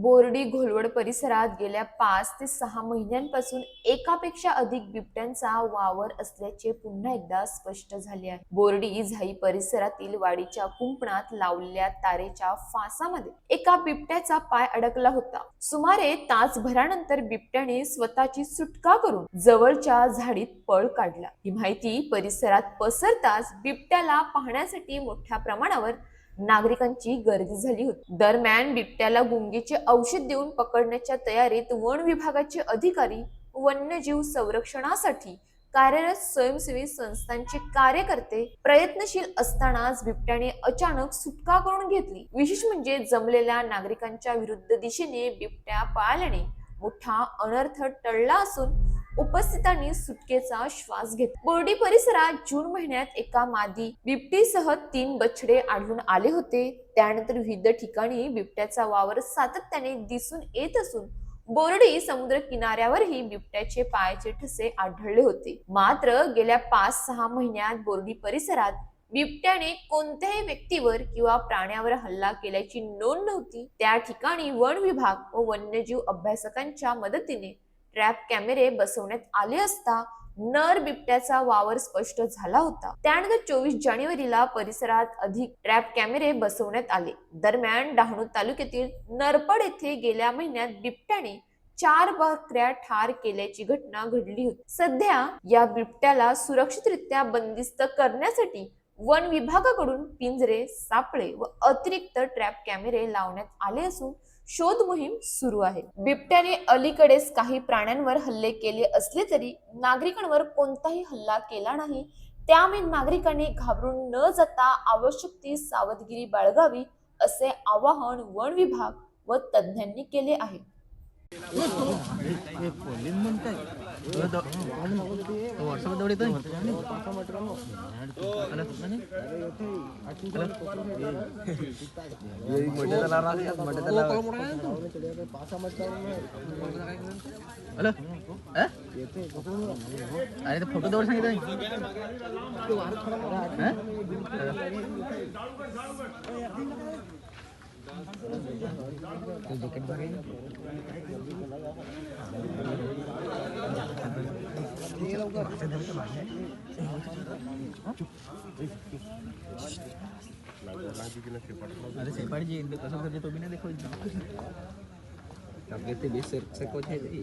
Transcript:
बोर्डी घोलवड परिसरात गेल्या पाच ते सहा महिन्यांपासून एकापेक्षा अधिक बिबट्यांचा वावर असल्याचे पुन्हा एकदा स्पष्ट झाले आहे. बोर्डी झाई परिसरातील वाडीच्या कुंपणात लावलेल्या तारेच्या फासामध्ये एका बिबट्याचा पाय अडकला होता. सुमारे तासभरानंतर बिबट्याने स्वतःची सुटका करून जवळच्या झाडीत पळ काढला. ही माहिती परिसरात पसरताच बिबट्याला पाहण्यासाठी मोठ्या प्रमाणावर नागरिकांची गर्दी झाली होती. दरम्यान बिबट्याला गुंगीचे औषध देऊन पकडण्याच्या तयारीत वन विभागाचे अधिकारी वन्यजीव संरक्षणासाठी कार्यरत स्वयंसेवी संस्थांचे कार्यकर्ते प्रयत्नशील असतानाच बिबट्याने अचानक सुटका करून घेतली. विशेष म्हणजे जमलेल्या नागरिकांच्या विरुद्ध दिशेने बिबट्या पाळल्याने मोठा अनर्थ टळला असून उपस्थितांनी सुटकेचा श्वास घेतला. बोर्डी परिसरात जून महिन्यात एका मादी बिबटीसह तीन बछडे आढळून आले होते. त्यानंतर विविध ठिकाणी बिबट्याचा वावर सातत्याने दिसून येत असून बोर्डी समुद्र किनाऱ्यावरही बिबट्याचे पायाचे ठसे आढळले होते. मात्र गेल्या पाच सहा महिन्यात बोर्डी परिसरात बिबट्याने कोणत्याही व्यक्तीवर किंवा प्राण्यावर हल्ला केल्याची नोंद नव्हती. त्या ठिकाणी वन विभाग व वन्यजीव अभ्यासकांच्या मदतीने ट्रॅप कॅमेरे बसवण्यात आले असता नर बिबट्याचा वावर स्पष्ट झाला होता. त्यानंतर चोवीस जानेवारीला परिसरात अधिक ट्रॅप कॅमेरे बसवण्यात आले. दरम्यान डहाणू तालुक्यातील नरपड येथे गेल्या महिन्यात बिबट्याने चार बकऱ्या ठार केल्याची घटना घडली होती. सध्या या बिबट्याला सुरक्षितरित्या बंदिस्त करण्यासाठी वन विभागाकडून पिंजरे सापळे व अतिरिक्त ट्रॅप कॅमेरे लावण्यात आले असून शोध मोहीम सुरू आहे. बिबट्याने अलीकडेच काही प्राण्यांवर हल्ले केले असले तरी नागरिकांवर कोणताही हल्ला केला नाही. त्यामुळे नागरिकांनी घाबरून न जाता आवश्यक ती सावधगिरी बाळगावी असे आवाहन वन विभाग व तज्ज्ञांनी केले आहे. अरे ते फोटो जवळ सांगितलं नाही अरे सेपाड़ी जी इनको कसम करके तो भी ना देखो अब कहते बीस से से कुछ है जी